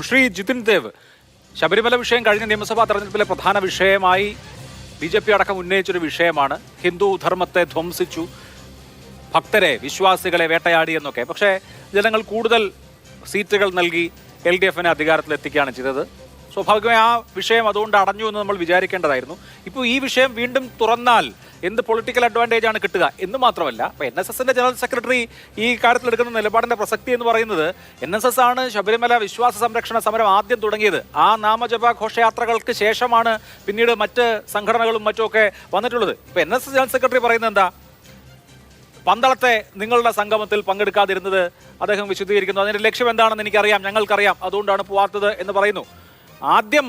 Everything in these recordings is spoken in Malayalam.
ശ്രീ ജിതിൻ ദേവ് ശബരിമല വിഷയം കഴിഞ്ഞ നിയമസഭാ തെരഞ്ഞെടുപ്പിലെ പ്രധാന വിഷയമായി ബി ജെ പി അടക്കം ഉന്നയിച്ചൊരു വിഷയമാണ്. ഹിന്ദു ധർമ്മത്തെ ധ്വംസിച്ചു ഭക്തരെ വിശ്വാസികളെ വേട്ടയാടി എന്നൊക്കെ. പക്ഷേ ജനങ്ങൾ കൂടുതൽ സീറ്റുകൾ നൽകി എൽ ഡി എഫിനെ അധികാരത്തിലെത്തിക്കുകയാണ് ചെയ്തത്. സ്വാഭാവികമായി ആ വിഷയം അതുകൊണ്ട് അടഞ്ഞു എന്ന് നമ്മൾ വിചാരിക്കേണ്ടതായിരുന്നു. ഇപ്പോൾ ഈ വിഷയം വീണ്ടും തുറന്നാൽ എന്ത് പൊളിറ്റിക്കൽ അഡ്വാന്റേജ് ആണ് കിട്ടുക എന്ന് മാത്രമല്ല അപ്പോൾ എൻ എസ് എസിന്റെ ജനറൽ സെക്രട്ടറി ഈ കാര്യത്തിൽ എടുക്കുന്ന നിലപാടിന്റെ പ്രസക്തി എന്ന് പറയുന്നത് എൻ എസ് എസ് ആണ് ശബരിമല വിശ്വാസ സംരക്ഷണ സമരം ആദ്യം തുടങ്ങിയത്. ആ നാമജപ ഘോഷയാത്രകൾക്ക് ശേഷമാണ് പിന്നീട് മറ്റ് സംഘടനകളും മറ്റുമൊക്കെ വന്നിട്ടുള്ളത്. ഇപ്പോൾ N S S general secretary പറയുന്നത് എന്താ? പന്തളത്തെ നിങ്ങളുടെ സംഗമത്തിൽ പങ്കെടുക്കാതിരുന്നത് അദ്ദേഹം വിശദീകരിക്കുന്നു. അതിന്റെ ലക്ഷ്യം എന്താണെന്ന് എനിക്കറിയാം ഞങ്ങൾക്കറിയാം. അതുകൊണ്ടാണ് പോവാത്തത് എന്ന് പറയുന്നു. ആദ്യം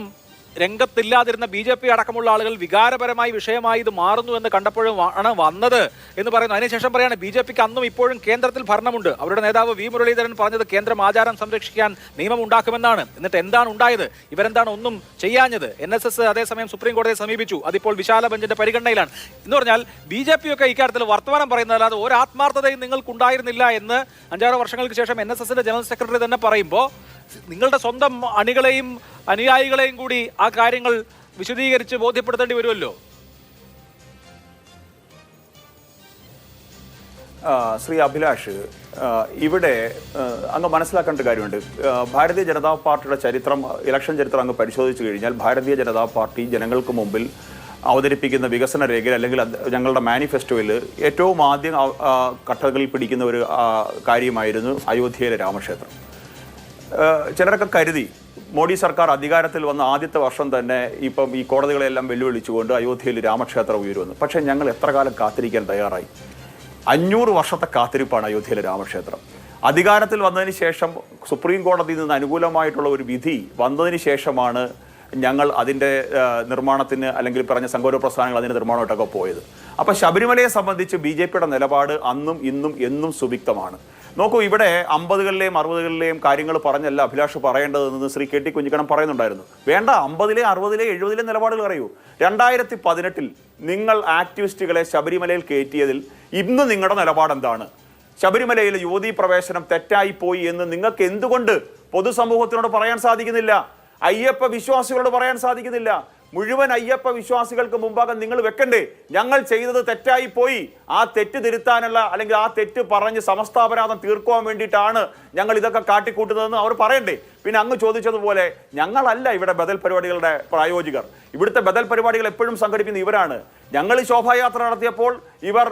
രംഗത്തില്ലാതിരുന്ന ബി ജെ പി അടക്കമുള്ള ആളുകൾ വികാരപരമായി വിഷയമായി ഇത് മാറുന്നു എന്ന് കണ്ടപ്പോഴും ആണ് വന്നത് എന്ന് പറയുന്നു. അതിനുശേഷം പറയാണ് ബി ജെ പിക്ക് അന്നും ഇപ്പോഴും കേന്ദ്രത്തിൽ ഭരണമുണ്ട്. അവരുടെ നേതാവ് വി മുരളീധരൻ പറഞ്ഞത് കേന്ദ്രം ആചാരം സംരക്ഷിക്കാൻ നിയമം ഉണ്ടാക്കുമെന്നാണ് എന്നിട്ട് എന്താണ് ഉണ്ടായത്? ഇവരെന്താണ് ഒന്നും ചെയ്യാഞ്ഞത്? എൻ എസ് എസ് അതേസമയം സുപ്രീം കോടതിയെ സമീപിച്ചു. അതിപ്പോൾ വിശാല ബെഞ്ചിന്റെ പരിഗണനയിലാണ്. എന്ന് പറഞ്ഞാൽ ബി ജെ പി ഒക്കെ ഇക്കാര്യത്തിൽ വർത്തമാനം പറയുന്നതല്ലാതെ ഒരു ആത്മാർത്ഥതയും നിങ്ങൾക്കുണ്ടായിരുന്നില്ല എന്ന് അഞ്ചാറ് വർഷങ്ങൾക്ക് ശേഷം എൻ എസ് എസിന്റെ ജനറൽ സെക്രട്ടറി തന്നെ പറയുമ്പോൾ നിങ്ങളുടെ സ്വന്തം അണികളെയും അനുയായികളെയും കൂടി ആ കാര്യങ്ങൾ വിശദീകരിച്ച് ബോധ്യപ്പെടുത്തേണ്ടി വരുമല്ലോ? ശ്രീ അഭിലാഷ് ഇവിടെ അങ്ങ് മനസ്സിലാക്കേണ്ട കാര്യമുണ്ട്. ഭാരതീയ ജനതാ പാർട്ടിയുടെ ചരിത്രം ഇലക്ഷൻ ചരിത്രം അങ്ങ് പരിശോധിച്ചു കഴിഞ്ഞാൽ ഭാരതീയ ജനതാ പാർട്ടി ജനങ്ങൾക്ക് മുമ്പിൽ അവതരിപ്പിക്കുന്ന വികസന രേഖയിൽ അല്ലെങ്കിൽ ഞങ്ങളുടെ മാനിഫെസ്റ്റോയിൽ ഏറ്റവും ആദ്യം കട്ടകളിൽ പിടിക്കുന്ന ഒരു കാര്യമായിരുന്നു അയോധ്യയിലെ രാമക്ഷേത്രം. ചിലരൊക്കെ കരുതി മോഡി സർക്കാർ അധികാരത്തിൽ വന്ന ആദ്യത്തെ വർഷം തന്നെ ഇപ്പം ഈ കോടതികളെല്ലാം വെല്ലുവിളിച്ചുകൊണ്ട് അയോധ്യയിൽ രാമക്ഷേത്രം ഉയരുമെന്ന്. പക്ഷേ ഞങ്ങൾ എത്ര കാലം കാത്തിരിക്കാൻ തയ്യാറായി? അഞ്ഞൂറ് വർഷത്തെ കാത്തിരിപ്പാണ് അയോധ്യയിലെ രാമക്ഷേത്രം. അധികാരത്തിൽ വന്നതിന് ശേഷം സുപ്രീം കോടതിയിൽ നിന്ന് അനുകൂലമായിട്ടുള്ള ഒരു വിധി വന്നതിന് ശേഷമാണ് ഞങ്ങൾ അതിന്റെ നിർമ്മാണത്തിന് അല്ലെങ്കിൽ പറഞ്ഞ സംഘോര പ്രസ്ഥാനങ്ങൾ അതിന്റെ നിർമ്മാണമായിട്ടൊക്കെ പോയത്. അപ്പോൾ ശബരിമലയെ സംബന്ധിച്ച് ബി ജെ പിയുടെ നിലപാട് അന്നും ഇന്നും എന്നും സുവിക്തമാണ്. നോക്കൂ ഇവിടെ അമ്പതുകളിലെയും അറുപതുകളിലെയും കാര്യങ്ങൾ പറഞ്ഞല്ല അഭിലാഷ് പറയേണ്ടതെന്ന് ശ്രീ കെ ടി കുഞ്ഞിക്കണം പറയുന്നുണ്ടായിരുന്നു. വേണ്ട അമ്പതിലെ അറുപതിലെ എഴുപതിലെ നിലപാടുകൾ അറിയൂ. രണ്ടായിരത്തി പതിനെട്ടിൽ നിങ്ങൾ ആക്ടിവിസ്റ്റുകളെ ശബരിമലയിൽ കയറ്റിയതിൽ ഇന്ന് നിങ്ങളുടെ നിലപാട് എന്താണ് ശബരിമലയിൽ യുവതീ പ്രവേശനം തെറ്റായി പോയി എന്ന് നിങ്ങൾക്ക് എന്തുകൊണ്ട് പൊതുസമൂഹത്തിനോട് പറയാൻ സാധിക്കുന്നില്ല? അയ്യപ്പ വിശ്വാസികളോട് പറയാൻ സാധിക്കുന്നില്ല? മുഴുവൻ അയ്യപ്പ വിശ്വാസികൾക്ക് മുമ്പാകെ നിങ്ങൾ വെക്കണ്ടേ? ഞങ്ങൾ ചെയ്തത് തെറ്റായി പോയി. ആ തെറ്റ് തിരുത്താനുള്ള അല്ലെങ്കിൽ ആ തെറ്റ് പറഞ്ഞ് സമസ്താപരാധം തീർക്കുവാൻ വേണ്ടിയിട്ടാണ് ഞങ്ങൾ ഇതൊക്കെ കാട്ടിക്കൂട്ടുന്നതെന്ന് അവർ പറയണ്ടേ? പിന്നെ അങ്ങ് ചോദിച്ചതുപോലെ ഞങ്ങളല്ല ഇവിടെ ബദൽ പരിപാടികളുടെ പ്രായോജികർ. ഇവിടുത്തെ ബദൽ പരിപാടികൾ എപ്പോഴും സംഘടിപ്പിക്കുന്ന ഇവരാണ്. ഞങ്ങൾ ശോഭായാത്ര നടത്തിയപ്പോൾ ഇവർ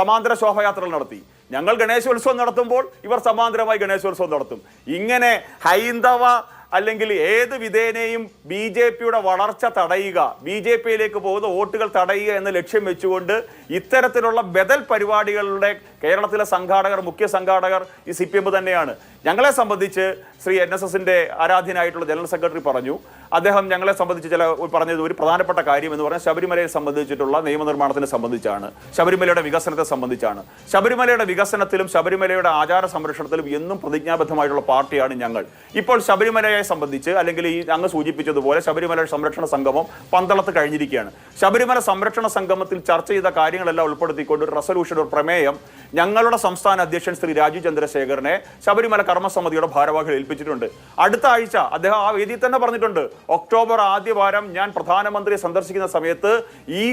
സമാന്തര ശോഭായാത്രകൾ നടത്തി. ഞങ്ങൾ ഗണേശോത്സവം നടത്തുമ്പോൾ ഇവർ സമാന്തരമായി ഗണേശോത്സവം നടത്തും. ഇങ്ങനെ ഹൈന്ദവ അല്ലെങ്കിൽ ഏത് വിധേനയും ബി ജെ പിയുടെ വളർച്ച തടയുക ബി ജെ പിയിലേക്ക് പോകുന്ന വോട്ടുകൾ തടയുക എന്ന ലക്ഷ്യം വെച്ചുകൊണ്ട് ഇത്തരത്തിലുള്ള ബദൽ പരിപാടികളുടെ കേരളത്തിലെ സംഘാടകർ മുഖ്യ സംഘാടകർ ഈ സി പി എം തന്നെയാണ്. ഞങ്ങളെ സംബന്ധിച്ച് ശ്രീ എൻ എസ് എസിന്റെ ആരാധ്യനായിട്ടുള്ള ജനറൽ സെക്രട്ടറി പറഞ്ഞു. അദ്ദേഹം ഞങ്ങളെ സംബന്ധിച്ച് ചില പറഞ്ഞത് ഒരു പ്രധാനപ്പെട്ട കാര്യം എന്ന് പറഞ്ഞാൽ ശബരിമലയെ സംബന്ധിച്ചിട്ടുള്ള നിയമനിർമ്മാണത്തിനെ സംബന്ധിച്ചാണ്. ശബരിമലയുടെ വികസനത്തെ സംബന്ധിച്ചാണ്. ശബരിമലയുടെ വികസനത്തിലും ശബരിമലയുടെ ആചാര സംരക്ഷണത്തിലും എന്നും പ്രതിജ്ഞാബദ്ധമായിട്ടുള്ള പാർട്ടിയാണ് ഞങ്ങൾ. ഇപ്പോൾ ശബരിമലയെ സംബന്ധിച്ച് അല്ലെങ്കിൽ ഈ അങ്ങ് സൂചിപ്പിച്ചതുപോലെ ശബരിമല സംരക്ഷണ സംഗമം പന്തളത്ത് കഴിഞ്ഞിരിക്കുകയാണ്. ശബരിമല സംരക്ഷണ സംഗമത്തിൽ ചർച്ച ചെയ്ത കാര്യങ്ങളെല്ലാം ഉൾപ്പെടുത്തിക്കൊണ്ട് റെസൊല്യൂഷൻ ഒരു പ്രമേയം ഞങ്ങളുടെ സംസ്ഥാന അധ്യക്ഷൻ ശ്രീ രാജു ചന്ദ്രശേഖരനെ ശബരിമല കർമ്മസമിതിയുടെ ഭാരവാഹികൾ ഏൽപ്പിച്ചിട്ടുണ്ട്. അടുത്ത ആഴ്ച അദ്ദേഹം ആ വേദിയിൽ തന്നെ പറഞ്ഞിട്ടുണ്ട്. ഒക്ടോബർ ആദ്യ വാരം ഞാൻ പ്രധാനമന്ത്രിയെ സന്ദർശിക്കുന്ന സമയത്ത് ഈ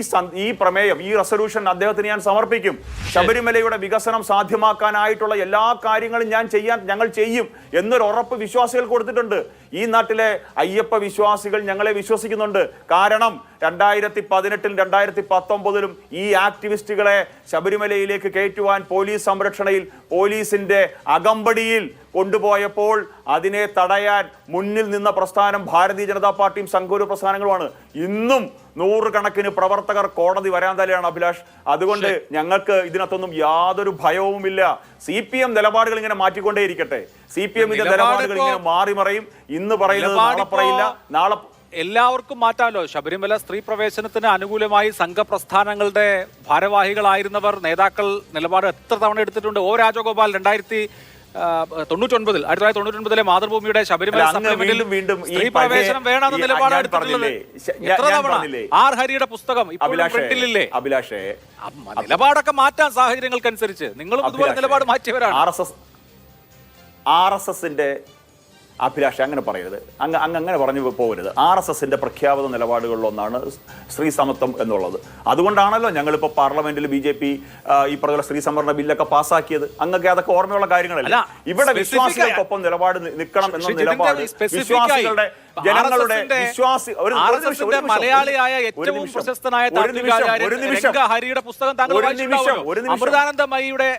ഈ പ്രമേയം ഈ റെസൊല്യൂഷൻ അദ്ദേഹത്തിന് ഞാൻ സമർപ്പിക്കും. ശബരിമലയുടെ വികസനം സാധ്യമാക്കാനായിട്ടുള്ള എല്ലാ കാര്യങ്ങളും ഞാൻ ചെയ്യാൻ ഞങ്ങൾ ചെയ്യും എന്നൊരു ഉറപ്പ് വിശ്വാസികൾ കൊടുത്തിട്ടുണ്ട്. ഈ നാട്ടിലെ അയ്യപ്പ വിശ്വാസികൾ ഞങ്ങളെ വിശ്വസിക്കുന്നുണ്ട്. കാരണം രണ്ടായിരത്തി പതിനെട്ടിലും രണ്ടായിരത്തി പത്തൊമ്പതിലും ഈ ആക്ടിവിസ്റ്റുകളെ ശബരിമലയിലേക്ക് കയറ്റുവാൻ പോലീസ് സംരക്ഷണയിൽ പോലീസിന്റെ അകമ്പടിയിൽ കൊണ്ടുപോയപ്പോൾ അതിനെ തടയാൻ മുന്നിൽ നിന്ന പ്രസ്ഥാനം ഭാരതീയ ജനതാ പാർട്ടിയും സംഘൂര പ്രസ്ഥാനങ്ങളുമാണ്. ഇന്നും നൂറുകണക്കിന് പ്രവർത്തകർ കോടതി വരാൻ തന്നെയാണ് അഭിലാഷ്. അതുകൊണ്ട് ഞങ്ങൾക്ക് ഇതിനകത്തൊന്നും യാതൊരു ഭയവുമില്ല. സി പി എം നിലപാടുകൾ ഇങ്ങനെ മാറ്റിക്കൊണ്ടേയിരിക്കട്ടെ. സി പി എമ്മിന്റെ നിലപാടുകൾ ഇങ്ങനെ മാറി മറയും ഇന്ന് പറയുന്നത് നാളെ പറയില്ല. നാളെ എല്ലാവർക്കും മാറ്റാമല്ലോ ശബരിമല സ്ത്രീ പ്രവേശനത്തിന് അനുകൂലമായി സംഘപ്രസ്ഥാനങ്ങളുടെ ഭാരവാഹികളായിരുന്നവർ നേതാക്കൾ നിലപാട് എത്ര തവണ എടുത്തിട്ടുണ്ട്? ഓ രാജഗോപാൽ രണ്ടായിരത്തി തൊണ്ണൂറ്റൊൻപതിൽ ആയിരത്തി തൊള്ളായിരത്തി തൊണ്ണൂറ്റൊൻപതിലെ മാതൃഭൂമിയുടെ ശബരിമല വീണ്ടും വീണ്ടും ഈ സ്ത്രീ പ്രവേശനം വേണമെന്ന നിലപാട് എടുത്തിട്ടുള്ളത് എത്ര തവണ? ആർ ഹരിയുടെ പുസ്തകം ഇപ്പോഴും അഭിലാഷേ നിലപാടൊക്കെ മാറ്റാൻ സാഹചര്യങ്ങൾക്കനുസരിച്ച് നിങ്ങളും ഇതുപോലെ നിലപാട് മാറ്റിയവരാണ്. R S S R S എസിന്റെ അഭിലാഷ് അങ്ങനെ പറയരുത്. അങ്ങ് അങ്ങ് അങ്ങനെ പറഞ്ഞു പോകരുത്. ആർ എസ് എസിന്റെ പ്രഖ്യാപിത നിലപാടുകളിലൊന്നാണ് സ്ത്രീ സമത്വം എന്നുള്ളത്. അതുകൊണ്ടാണല്ലോ ഞങ്ങളിപ്പോൾ പാർലമെന്റിൽ ബി ജെ പി ഈ പറഞ്ഞ സ്ത്രീ സംവരണ ബില്ലൊക്കെ പാസ്സാക്കിയത്. അങ്ങൊക്കെ അതൊക്കെ ഓർമ്മയുള്ള കാര്യങ്ങളല്ല? ഇവിടെ വിശ്വാസികൾക്കൊപ്പം നിലപാട് നിൽക്കണം എന്ന നിലപാട് വിശ്വാസികളുടെ ജനങ്ങളുടെ വിശ്വാസി ഒരു- മലയാളിയായ ഏറ്റവും പ്രശസ്തനായ ഹരിയുടെ പുസ്തകം താങ്കൾ ഒരു. നിമിഷം, ഒരു. അമൃതാനന്ദമയിയുടെ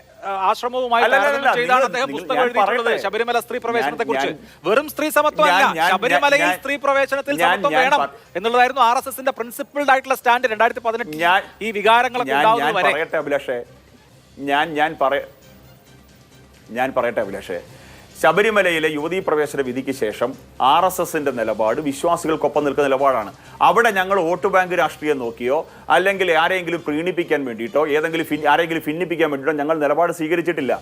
ആശ്രമവുമായി ചെയ്താണ് അദ്ദേഹം പുസ്തകം എഴുതിയിട്ടുള്ളത് ശബരിമല സ്ത്രീ പ്രവേശനത്തെ കുറിച്ച് വെറും സ്ത്രീ സമത്വമല്ല ശബരിമലയിൽ സ്ത്രീ പ്രവേശനത്തിൽ സമത്വം വേണം എന്നുള്ളതായിരുന്നു ആർ എസ് എസിന്റെ പ്രിൻസിപ്പിൾഡ് ആയിട്ടുള്ള സ്റ്റാൻഡ് രണ്ടായിരത്തി പതിനെട്ടിൽ ഈ വികാരങ്ങളൊക്കെ ഉണ്ടാവുന്നത് വരെ. പറയട്ടെ അഭിലാഷേ. ഞാൻ ഞാൻ പറയ ഞാൻ പറയട്ടെ അഭിലാഷേ. ശബരിമലയിലെ യുവതീ പ്രവേശന വിധിക്ക് ശേഷം ആർ എസ് എസിന്റെ നിലപാട് വിശ്വാസികൾക്കൊപ്പം നിൽക്കുന്ന നിലപാടാണ്. അവിടെ ഞങ്ങൾ വോട്ട് ബാങ്ക് രാഷ്ട്രീയം നോക്കിയോ അല്ലെങ്കിൽ ആരെങ്കിലും പ്രീണിപ്പിക്കാൻ വേണ്ടിയിട്ടോ ഏതെങ്കിലും ആരെങ്കിലും ഭിന്നിപ്പിക്കാൻ വേണ്ടിയിട്ടോ ഞങ്ങൾ നിലപാട് സ്വീകരിച്ചിട്ടില്ല.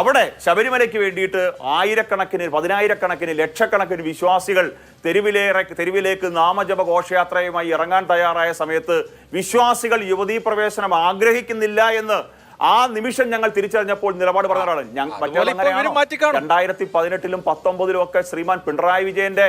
അവിടെ ശബരിമലയ്ക്ക് വേണ്ടിയിട്ട് ആയിരക്കണക്കിന് പതിനായിരക്കണക്കിന് ലക്ഷക്കണക്കിന് വിശ്വാസികൾ തെരുവിലേറെ തെരുവിലേക്ക് നാമജപ ഘോഷയാത്രയുമായി ഇറങ്ങാൻ തയ്യാറായ സമയത്ത് വിശ്വാസികൾ യുവതീ പ്രവേശനം ആഗ്രഹിക്കുന്നില്ല എന്ന് ആ നിമിഷം ഞങ്ങൾ തിരിച്ചറിഞ്ഞപ്പോൾ നിലപാട് പറഞ്ഞ ഒരാളാണ്. രണ്ടായിരത്തി പതിനെട്ടിലും പത്തൊമ്പതിലും ഒക്കെ ശ്രീമാൻ പിണറായി വിജയന്റെ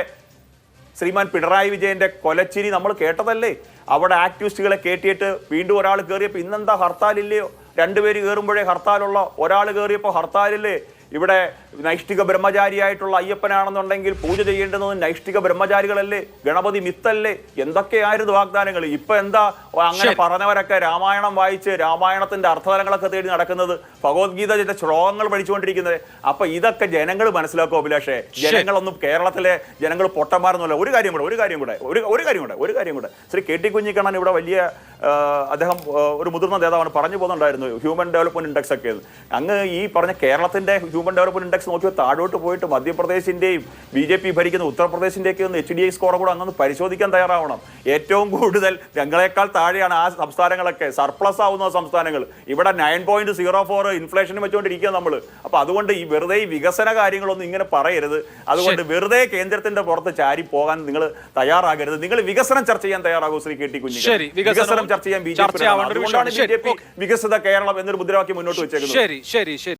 ശ്രീമാൻ പിണറായി വിജയന്റെ കൊലച്ചിരി നമ്മൾ കേട്ടതല്ലേ? അവിടെ ആക്ടിവിസ്റ്റുകളെ കയറ്റിയിട്ട് വീണ്ടും ഒരാൾ കയറിയപ്പോൾ ഇന്നെന്താ ഹർത്താലില്ലയോ? രണ്ടുപേര് കയറുമ്പോഴേ ഹർത്താലുള്ള ഒരാൾ കയറിയപ്പോൾ ഹർത്താലില്ലേ? ഇവിടെ നൈഷ്ഠിക ബ്രഹ്മചാരിയായിട്ടുള്ള അയ്യപ്പനാണെന്നുണ്ടെങ്കിൽ പൂജ ചെയ്യേണ്ടുന്നത് നൈഷ്ഠിക ബ്രഹ്മചാരികളല്ലേ? ഗണപതി മിത്തല്ലേ? എന്തൊക്കെയായിരുന്നു വാഗ്ദാനങ്ങൾ ഇപ്പൊ എന്താ അങ്ങനെ. പറഞ്ഞവരൊക്കെ രാമായണം വായിച്ച് രാമായണത്തിന്റെ അർത്ഥതലങ്ങളൊക്കെ തേടി നടക്കുന്നത് ഭഗവത്ഗീതയുടെ ശ്ലോകങ്ങൾ പഠിച്ചുകൊണ്ടിരിക്കുന്നത്. അപ്പൊ ഇതൊക്കെ ജനങ്ങൾ മനസ്സിലാക്കും അഭിലാഷേ. ജനങ്ങളൊന്നും കേരളത്തിലെ ജനങ്ങൾ പൊട്ടന്മാരെന്നല്ല ഒരു കാര്യം കൂടെ ഒരു കാര്യം കൂടെ ഒരു ഒരു കാര്യം കൂടെ ഒരു കാര്യം കൂടെ. ശ്രീ കെ ടി കുഞ്ഞിക്കണ്ണൻ ഇവിടെ വലിയ അദ്ദേഹം ഒരു മുതിർന്ന നേതാവാണ്. പറഞ്ഞു പോകുന്നുണ്ടായിരുന്നു ഹ്യൂമൻ ഡെവലപ്മെന്റ് ഇൻഡെക്സ് ഒക്കെ. അങ്ങ് ഈ പറഞ്ഞ കേരളത്തിന്റെ ഹ്യൂമൻ ഡെവലപ്മെന്റ് ഇൻഡെക്സ് നോക്കിയാൽ താഴോട്ട് പോയിട്ട് മധ്യപ്രദേശിന്റെയും ബി ജെ പി ഭരിക്കുന്ന ഉത്തർപ്രദേശിന്റെയൊക്കെ ഒന്ന് എച്ച് ഡി ഐ സ്കോർ കൂടെ അങ്ങ് പരിശോധിക്കാൻ തയ്യാറാവണം. ഏറ്റവും കൂടുതൽ ഞങ്ങളെക്കാൾ താഴെയാണ് ആ സംസ്ഥാനങ്ങളൊക്കെ. സർപ്ലസ് ആവുന്ന സംസ്ഥാനങ്ങൾ. ഇവിടെ nine point zero four inflation വെച്ചുകൊണ്ടിരിക്കുക നമ്മൾ അപ്പൊ അതുകൊണ്ട് ഈ വെറുതെ ഈ വികസന കാര്യങ്ങളൊന്നും ഇങ്ങനെ പറയരുത്. അതുകൊണ്ട് വെറുതെ കേന്ദ്രത്തിന്റെ പുറത്ത് ചാരി പോകാൻ നിങ്ങൾ തയ്യാറാകരുത്. നിങ്ങൾ വികസനം ചർച്ച ചെയ്യാൻ തയ്യാറാകും ശ്രീ കെ ടി കുഞ്ഞു വികസനം ചർച്ച ചെയ്യാൻ ബി ജെ പി വികസിത കേരളം എന്നൊരു മുദ്രാവാക്യം മുന്നോട്ട് വെച്ചേക്കുന്നത്. ശരി ശരി ശരി.